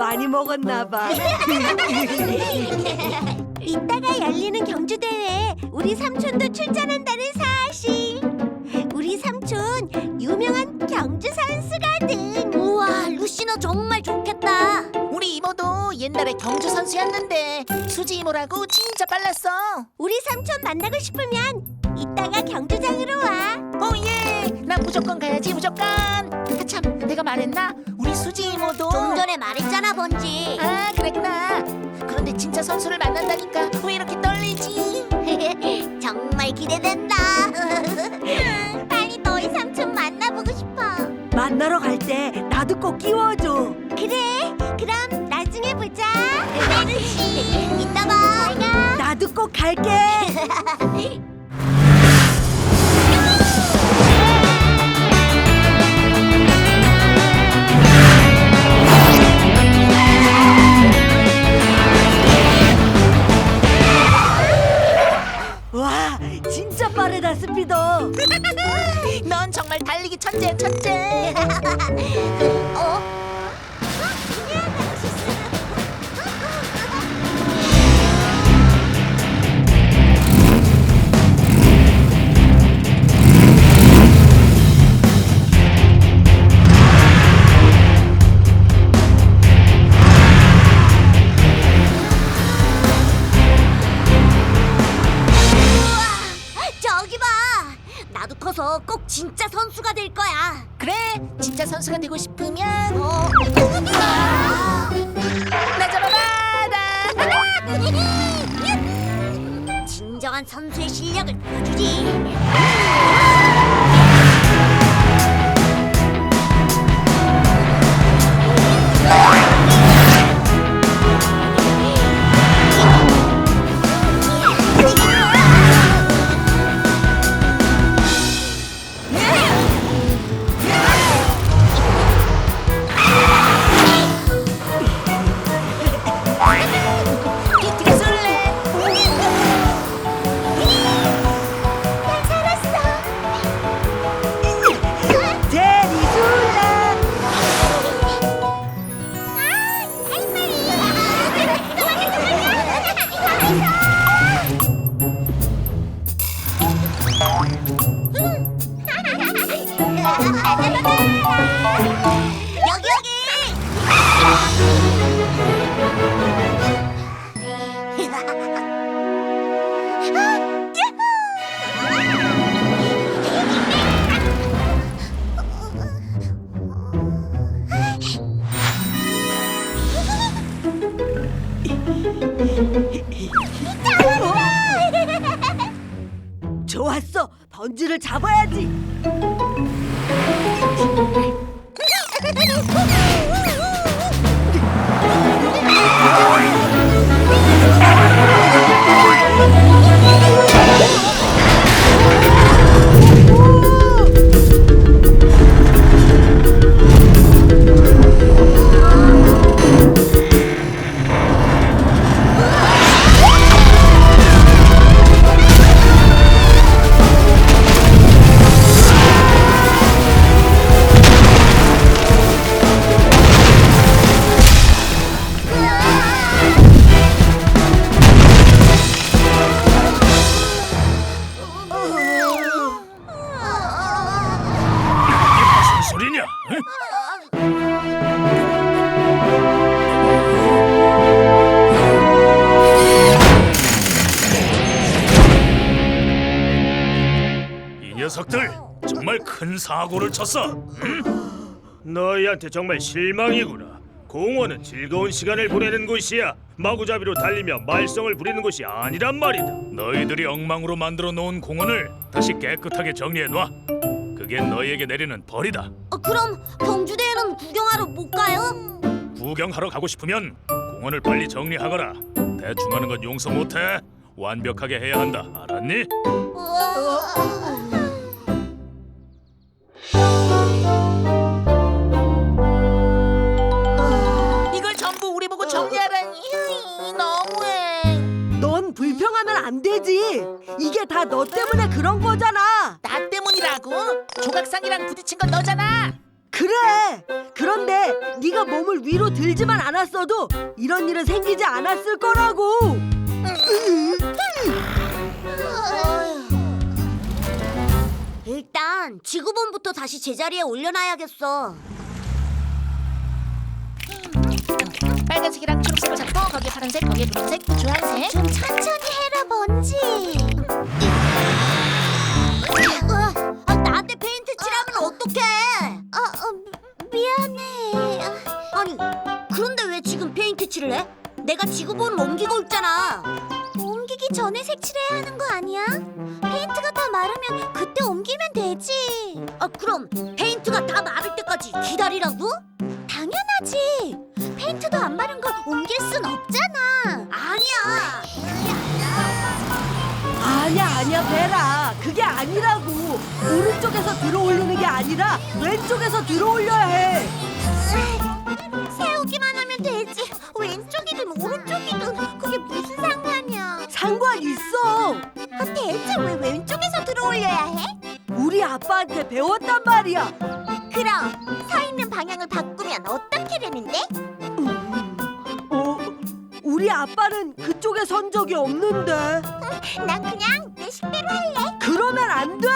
많이 먹었나 봐. 이따가 열리는 경주 대회에 우리 삼촌도 출전한다는 사실. 우리 삼촌 유명한 경주 선수거든. 우와, 루시 너 정말 좋겠다. 우리 이모도 옛날에 경주 선수였는데 수지 이모라고 진짜 빨랐어. 우리 삼촌 만나고 싶으면 이따가 경주장으로 와. 오예, 나 무조건 가야지 무조건. 아, 참, 내가 말했나? 수지 이모도. 좀 전에 말했잖아, 번지. 아, 그랬구나. 그런데 진짜 선수를 만난다니까 왜 이렇게 떨리지? 정말 기대된다. 빨리 너희 삼촌 만나보고 싶어. 만나러 갈 때 나도 꼭 끼워줘. 그래, 그럼 나중에 보자. 루시. 이따 봐. 나도 꼭 갈게. 빠르다 스피더. 넌 정말 달리기 천재 천재. 어? 선수의 실력을 보여주지. Ah! 큰 사고를 쳤어. 너희한테 정말 실망이구나. 공원은 즐거운 시간을 보내는 곳이야. 마구잡이로 달리며 말썽을 부리는 곳이 아니란 말이다. 너희들이 엉망으로 만들어 놓은 공원을 다시 깨끗하게 정리해 놔. 그게 너희에게 내리는 벌이다. 어, 그럼 경주대회는 구경하러 못 가요? 구경하러 가고 싶으면 공원을 빨리 정리하거라. 대충 하는 건 용서 못해. 완벽하게 해야 한다. 알았니? 이 안 되지. 이게 다 너 때문에 그런 거잖아. 나 때문이라고? 조각상이랑 부딪힌 건 너잖아. 그래. 그런데 네가 몸을 위로 들지만 않았어도 이런 일은 생기지 않았을 거라고. 일단 지구본부터 다시 제자리에 올려놔야겠어. 빨간색이랑 초록색을 잡고 거기에 파란색, 거기에 노란색, 주황색. 좀 천천히 해라 번지. 아, 나한테 페인트 칠하면 어떡해? 아, 미안해. 아니, 그런데 왜 지금 페인트 칠을 해? 내가 지구본을 옮기고 있잖아. 옮기기 전에 색칠해야 하는 거 아니야? 페인트가 다 마르면 그때 옮기면 되지. 아, 그럼 페인트가 다 마를 때까지 기다리라고? 당연하지. 옮길 순 없잖아. 아니야. 아니야 아니야 베라. 그게 아니라고. 오른쪽에서 들어 올리는 게 아니라 왼쪽에서 들어 올려야 해. 세우기만 하면 되지. 왼쪽이든 오른쪽이든 그게 무슨 상관이야. 상관 있어. 아, 대체 왜 왼쪽에서 들어올려야 해? 우리 아빠한테 배웠단 말이야. 그럼 아빠는 그쪽에 선 적이 없는데. 난 그냥 내 식대로 할래. 그러면 안 돼.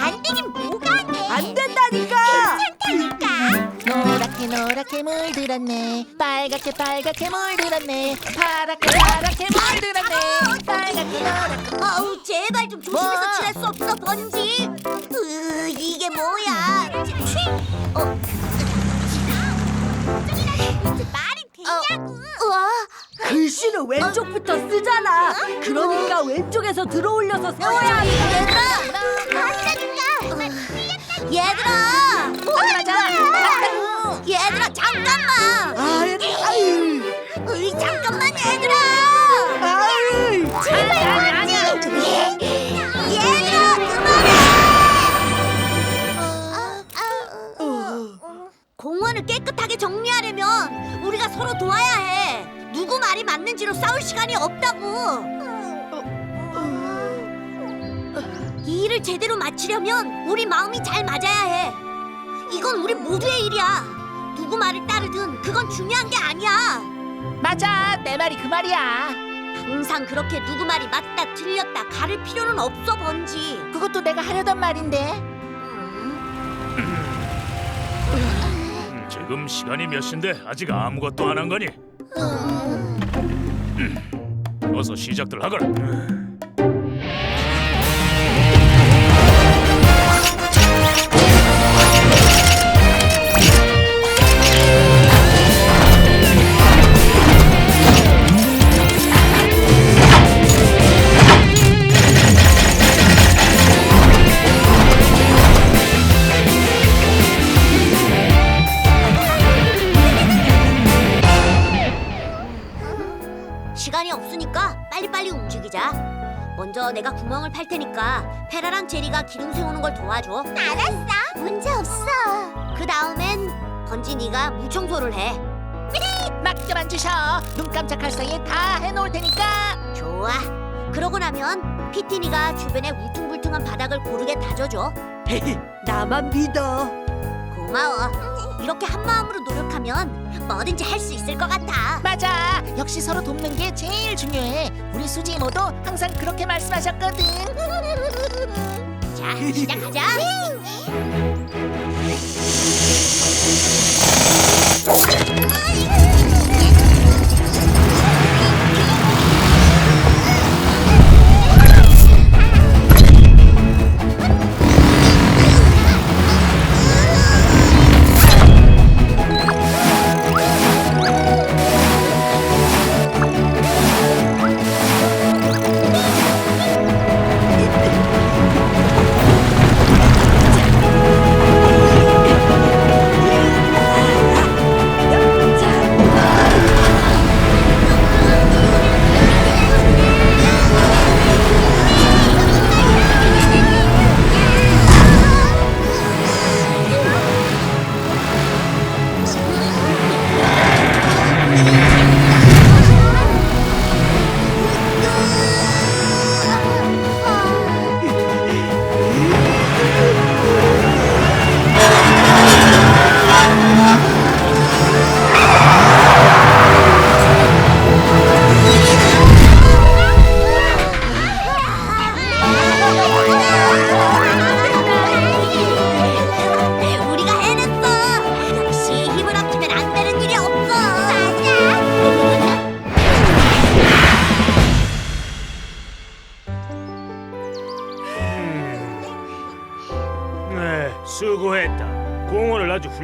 안 되긴 뭐가 안 돼? 안 된다니까. 괜찮다니까. 노랗게 노랗게 물들었네. 빨갛게 빨갛게 물들었네. 파랗게 파랗게 물들었네. 빨갛게 노랗게. 아우 제발 좀 조심해서 뭐? 칠할 수 없어 번지. 으 이게 뭐야? 취. 어. 글씨는 왼쪽부터 쓰잖아. 그러니까 왼쪽에서 들어 올려서 세워야 해. 얘들아! 얘들아! 거야? 얘들아 잠깐만! 아이, 시간이 없다고. 이 일을 제대로 마치려면 우리 마음이 잘 맞아야 해. 이건 우리 모두의 일이야. 누구 말을 따르든 그건 중요한 게 아니야. 맞아, 내 말이 그 말이야. 항상 그렇게 누구 말이 맞다 틀렸다 가를 필요는 없어 번지. 그것도 내가 하려던 말인데. 음, 지금 시간이 몇 시인데 아직 아무것도 안 한 거니? 어서 시작들 하거라. 내가 구멍을 팔 테니까 페라랑 제리가 기둥 세우는 걸 도와줘. 알았어. 문제 없어. 그 다음엔 번지 네가 물 청소를 해. 맡겨만 주셔. 눈 깜짝할 사이에 다 해놓을 테니까. 좋아. 그러고 나면 피티니가 주변에 울퉁불퉁한 바닥을 고르게 다져줘. 나만 믿어. 고마워. 이렇게 한 마음으로 노력하면 뭐든지 할 수 있을 것 같아. 맞아. 역시 서로 돕는 게 제일 중요해. 우리 수지 이모도 항상 그렇게 말씀하셨거든. 자, 시작하자. 아이고.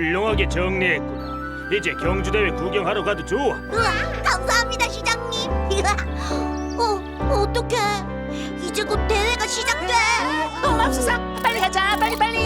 훌륭하게 정리했구나. 이제 경주 대회 구경하러 가도 좋아. 우와, 감사합니다, 시장님. 어, 어떡해. 이제 곧 대회가 시작돼. 어 맙소사 빨리 가자 빨리 빨리